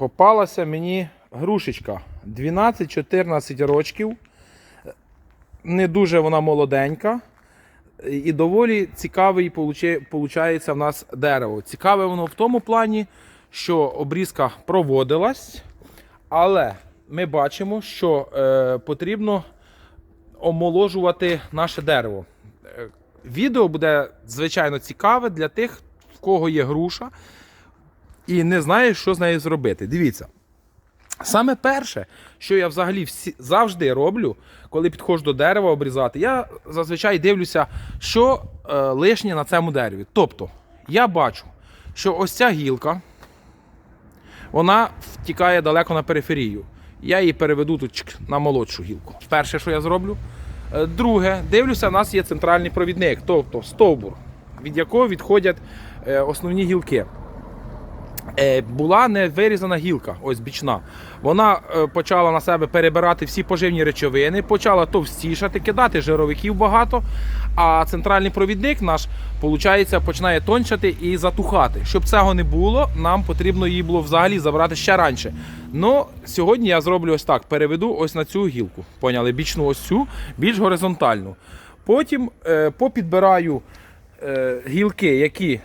попалася мені грушечка 12-14 рочків. Не дуже вона молоденька. І доволі цікавий виходить в нас дерево. Цікаве воно в тому плані, що обрізка проводилась, але ми бачимо, що е, потрібно омоложувати наше дерево. Е, Відео буде звичайно цікаве для тих, в кого є груша і не знає, що з нею зробити. Дивіться. Саме перше, що я взагалі всі, завжди роблю, коли підходжу до дерева обрізати, я зазвичай дивлюся, що е, лишнє на цьому дереві. Тобто, я бачу, що ось ця гілка, вона втікає далеко на периферію. Я її переведу тут на молодшу гілку. Перше, що я зроблю. Е, Друге, дивлюся, у нас є центральний провідник, тобто стовбур, від якого відходять е, основні гілки. Е, була не вирізана гілка, ось бічна. Вона е, почала на себе перебирати всі поживні речовини, почала товстішати, кидати жировиків багато. А центральний провідник наш, виходить, починає тончати і затухати. Щоб цього не було, нам потрібно її було взагалі забрати ще раніше. Ну, сьогодні я зроблю ось так: переведу ось на цю гілку. Поняли? Бічну ось цю, більш горизонтальну. Потім е, попідбираю гілки, які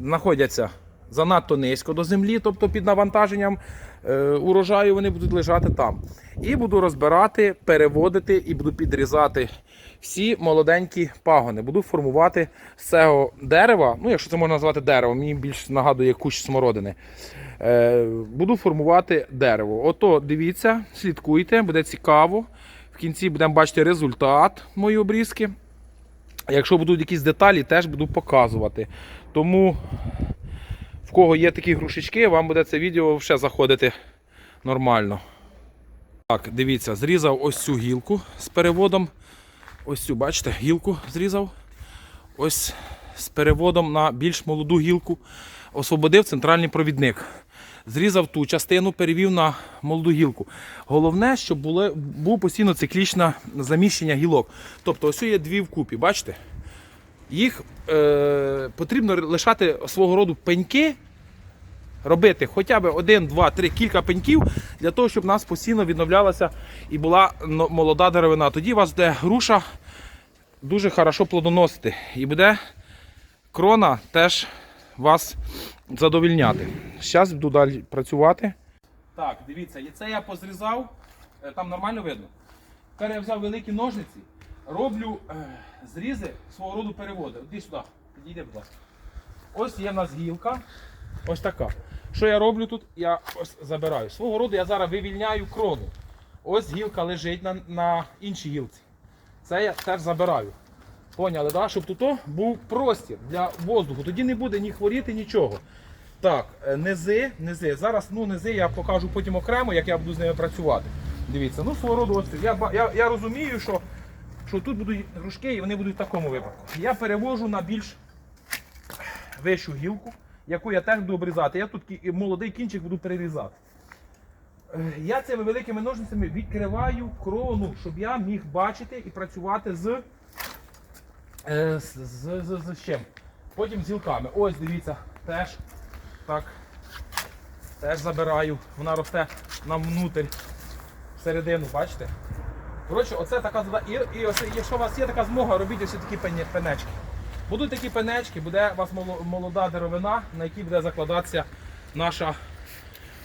знаходяться занадто низько до землі, тобто під навантаженням е, урожаю вони будуть лежати там. І буду розбирати, переводити і буду підрізати всі молоденькі пагони. Буду формувати з цього дерева, ну якщо це можна назвати деревом, мені більш нагадує кущ смородини. Е, буду формувати дерево. Ото дивіться, слідкуйте, буде цікаво. В кінці будемо бачити результат моєї обрізки. Якщо будуть якісь деталі, теж буду показувати. Тому в кого є такі грушечки, вам буде це відео ще заходити нормально. Так, дивіться, зрізав ось цю гілку з переводом. Ось цю, бачите, гілку зрізав. Ось з переводом на більш молоду гілку. Освободив центральний провідник. Зрізав ту частину, перевів на молоду гілку. Головне, щоб було, був постійно циклічне заміщення гілок. Тобто, ось є дві вкупі, бачите? Їх е, потрібно лишати свого роду пеньки, робити хоча б один, два, три, кілька пеньків, для того, щоб у нас постійно відновлялася і була молода деревина. Тоді у вас буде груша дуже хорошо плодоносити. І буде крона теж вас задовільняти. Зараз буду далі працювати. Так, дивіться, і це я позрізав, Е, там нормально видно. Тепер я взяв великі ножниці, роблю е, зрізи свого роду переводи. Іди сюди, підійди, будь ласка. Ось є в нас гілка, ось така. Що я роблю тут? Я ось забираю. Свого роду я зараз вивільняю крону. Ось гілка лежить на, на іншій гілці. Це я теж забираю. Поняли, да? щоб тут був простір для воздуху. Тоді не буде ні хворіти, нічого. Так, е, низи, низи. Зараз ну, низи я покажу потім окремо, як я буду з ними працювати. Дивіться, ну свого роду ось я, я, я розумію, що, що тут будуть грушки і вони будуть в такому випадку. Я перевожу на більш вищу гілку, яку я теж буду обрізати. Я тут молодий кінчик буду перерізати. Е, Я цими великими ножницями відкриваю крону, щоб я міг бачити і працювати з, е, з, з, з, з чим? Потім з гілками. Ось дивіться, теж так. Теж забираю. Вона росте нам внутрь, всередину, бачите? Коротше, оце така. І, і ось, якщо у вас є така змога, робіть ось такі пенечки. Будуть такі пенечки, буде у вас молода деревина, на якій буде закладатися наша,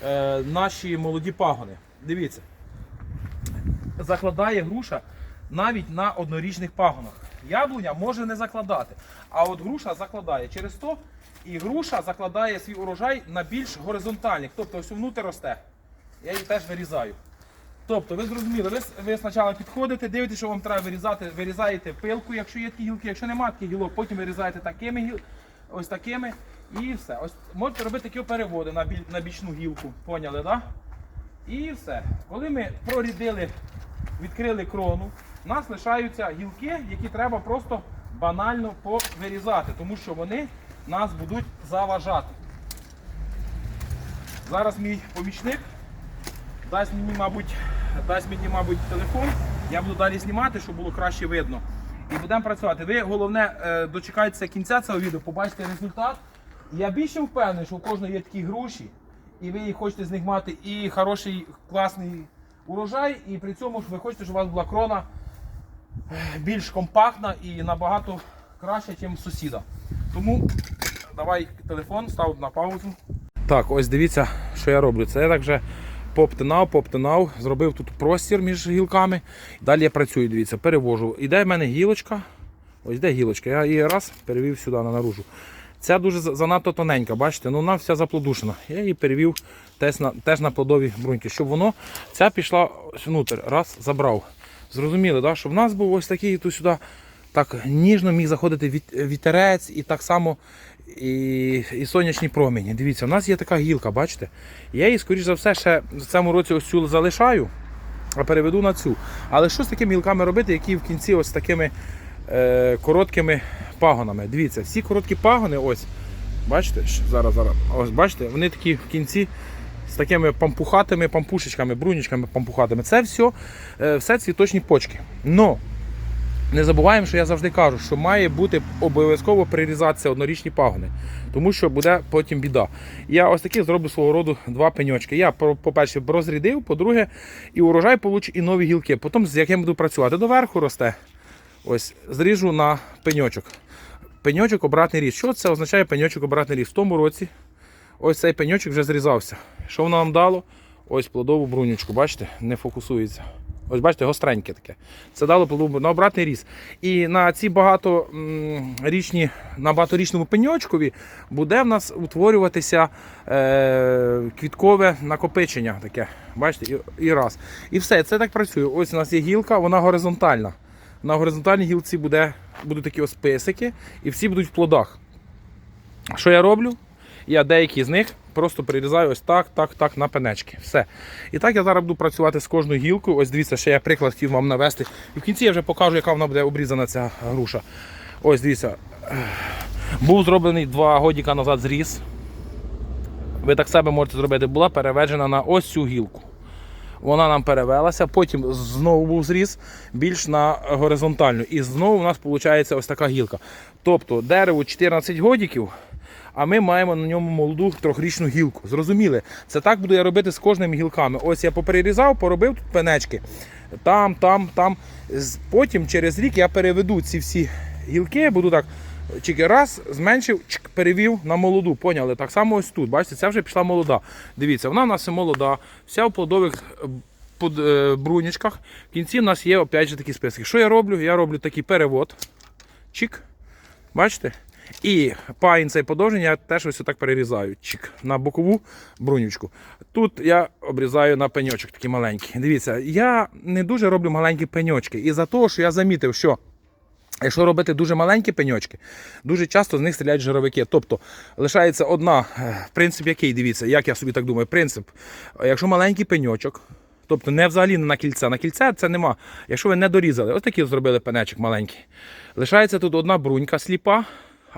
е, наші молоді пагони. Дивіться. Закладає груша навіть на однорічних пагонах. Яблуня може не закладати, а от груша закладає. Через то і груша закладає свій урожай на більш горизонтальних, тобто ось внутрі росте. Я її теж вирізаю. Тобто, ви зрозуміли, ви, ви спочатку підходите, дивитесь, що вам треба вирізати, вирізаєте пилку, якщо є такі гілки, якщо немає таких гілок, потім вирізаєте такими гіл, ось такими і все. Ось можете робити такі переводи на, біль, на бічну гілку. Поняли, так? Да? І все. Коли ми прорідили, відкрили крону, у нас лишаються гілки, які треба просто банально повирізати, тому що вони нас будуть заважати. Зараз мій помічник дасть мені, мабуть, дасть мені, мабуть, телефон. Я буду далі знімати, щоб було краще видно. І будемо працювати. Ви головне е, дочекайтеся кінця цього відео, побачите результат. Я більше впевнений, що у кожного є такі груші, і ви хочете з них мати і хороший, класний урожай, і при цьому ж ви хочете, щоб у вас була крона е, більш компактна і набагато краще, ніж сусіда. Тому давай телефон, став на паузу. Так, ось дивіться, що я роблю. Це я так вже поптинав, поптинав, зробив тут простір між гілками. Далі я працюю, дивіться, перевожу. Іде в мене гілочка. Ось де гілочка. Я її раз перевів сюди на наружу. Ця дуже занадто тоненька, бачите, ну вона вся заплодушена. Я її перевів теж на, теж на плодові бруньки, щоб воно ця пішла внутрь, раз забрав. Зрозуміли, да? щоб в нас був ось такий тут сюди так ніжно міг заходити вітерець і так само і, і сонячні промені. Дивіться, у нас є така гілка, бачите? Я її, скоріш за все, ще в цьому році ось цю залишаю, а переведу на цю. Але що з такими гілками робити, які в кінці ось такими е, короткими пагонами? Дивіться, всі короткі пагони, ось, бачите, зараз, зараз, ось бачите, вони такі в кінці. З такими пампухатими пампушечками, брунічками пампухатими. Це все, е, все цвіточні почки. Но не забуваємо, що я завжди кажу, що має бути обов'язково прирізатися однорічні пагони, тому що буде потім біда. Я ось таких зроблю свого роду два пеньочки. Я, по- по-перше, розрядив, по-друге, і урожай получу, і нові гілки. Потім з яким буду працювати. Доверху росте. Ось, зріжу на пеньочок. Пеньочок обратний ріст. Що це означає пеньочок обратний ріст? В тому році ось цей пеньочок вже зрізався. Що воно нам дало? Ось плодову брунючку, бачите, не фокусується. Ось бачите, гостреньке таке. Це дало плодову на обратний ріст. І на ці багаторічні, на багаторічному пеньочкові буде в нас утворюватися е, квіткове накопичення таке. Бачите, і, і раз. І все, це так працює. Ось у нас є гілка, вона горизонтальна. На горизонтальній гілці буде, будуть такі ось писики, і всі будуть в плодах. Що я роблю? Я деякі з них просто прирізаю ось так, так, так на пенечки. Все. І так я зараз буду працювати з кожною гілкою. Ось дивіться, ще я приклад хотів вам навести. І в кінці я вже покажу, яка вона буде обрізана ця груша. Ось дивіться. Був зроблений два годіка назад зріз. Ви так себе можете зробити. Була переведена на ось цю гілку. Вона нам перевелася, потім знову був зріз більш на горизонтальну. І знову у нас виходить ось така гілка. Тобто дереву 14 годиків, а ми маємо на ньому молоду трьохрічну гілку. Зрозуміли? Це так буду я робити з кожними гілками. Ось я поперерізав, поробив тут пенечки. Там, там, там. Потім через рік я переведу ці всі гілки, буду так. Чики раз, зменшив, чик, перевів на молоду. Поняли? Так само ось тут. Бачите, це вже пішла молода. Дивіться, вона у нас молода, вся в плодових е, е, брунічках. В кінці в нас є опять же такі списки. Що я роблю? Я роблю такий перевод. Чик. Бачите? І паїн цей подовжень я теж ось так перерізаю. Чик, на бокову брунючку. Тут я обрізаю на пеньочок такий маленький. Дивіться, я не дуже роблю маленькі пеньочки. І за того, що я замітив, що Якщо робити дуже маленькі пеньочки, дуже часто з них стріляють жировики. Тобто лишається одна, е, принцип який, дивіться, як я собі так думаю, принцип. Якщо маленький пеньочок, тобто не взагалі не на кільце, на кільце це нема. Якщо ви не дорізали, ось такий зробили пенечок маленький. Лишається тут одна брунька сліпа,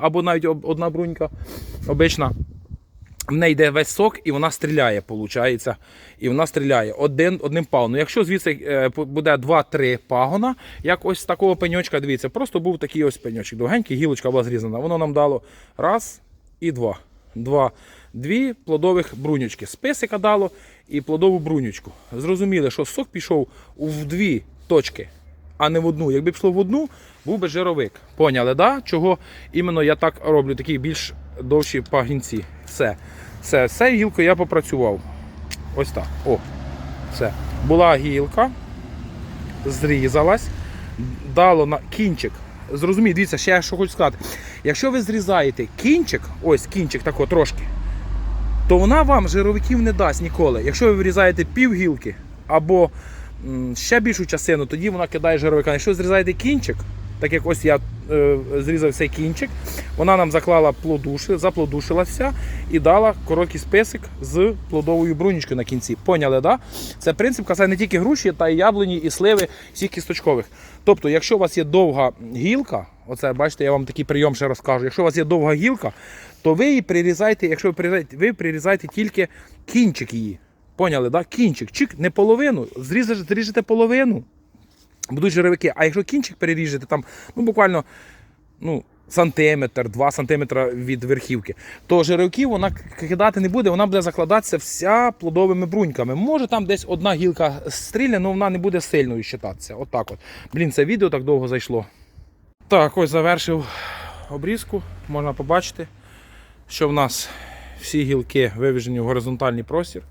або навіть одна брунька обична. В неї йде весь сок і вона стріляє, виходить. І вона стріляє один, одним пагоном. Якщо звідси е, буде 2-3 пагона, як ось такого пеньочка, дивіться, просто був такий ось пеньочок. Довгенький, гілочка була зрізана. Воно нам дало раз і два. Два. Дві плодових брунючки. Списика дало і плодову брунючку. Зрозуміли, що сок пішов в дві точки, а не в одну. Якби пішло в одну, був би жировик. Поняли, да? чого іменно я так роблю, такі більш довші пагінці. Все. Все, цією гілкою я попрацював. Ось так. О, все. Була гілка, зрізалась, дало на кінчик. Зрозуміть, дивіться, ще я що хочу сказати. Якщо ви зрізаєте кінчик, ось кінчик тако трошки, то вона вам жировиків не дасть ніколи. Якщо ви вирізаєте пів гілки або ще більшу частину, тоді вона кидає жировика. Якщо зрізаєте кінчик, так як ось я е, зрізав цей кінчик, вона нам заклала плодуши, заплодушила вся і дала короткий список з плодовою брунічкою на кінці. Поняли, да? Це принцип касає не тільки груші, та й яблуні, і сливи, всіх кісточкових. Тобто, якщо у вас є довга гілка, оце бачите, я вам такий прийом ще розкажу. Якщо у вас є довга гілка, то ви її прирізаєте, якщо ви прирізаєте, ви прирізаєте тільки кінчик її. Поняли, да? Кінчик, чик, не половину, зрізаєте, зріжете половину, будуть жировики. А якщо кінчик переріжете, там, ну буквально ну, сантиметр, 2 сантиметра від верхівки, то жировиків вона кидати не буде, вона буде закладатися вся плодовими бруньками. Може там десь одна гілка стрільне, але вона не буде сильною считатися. Отак от. Блін, це відео так довго зайшло. Так, ось завершив обрізку. Можна побачити, що в нас всі гілки вивіжені в горизонтальний простір.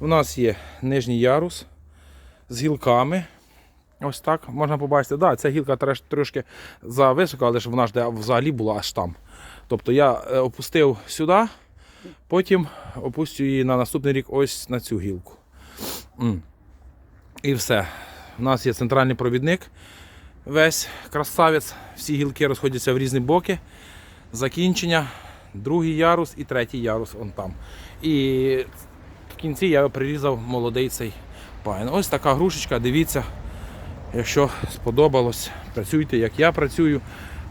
У нас є нижній ярус з гілками. Ось так можна побачити. Да, ця гілка трошки зависока, але ж вона ж де взагалі була аж там. Тобто я е, опустив сюди, потім опустю її на наступний рік ось на цю гілку. І все. У нас є центральний провідник. Весь красавець. Всі гілки розходяться в різні боки. Закінчення, другий ярус і третій ярус он там. І кінці я прирізав молодий цей пайн. Ось така грушечка, дивіться. Якщо сподобалось, працюйте, як я працюю.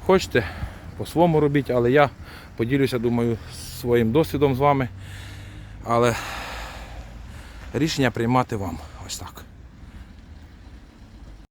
Хочете, по-своєму робіть, але я поділюся, думаю, своїм досвідом з вами. Але рішення приймати вам. Ось так.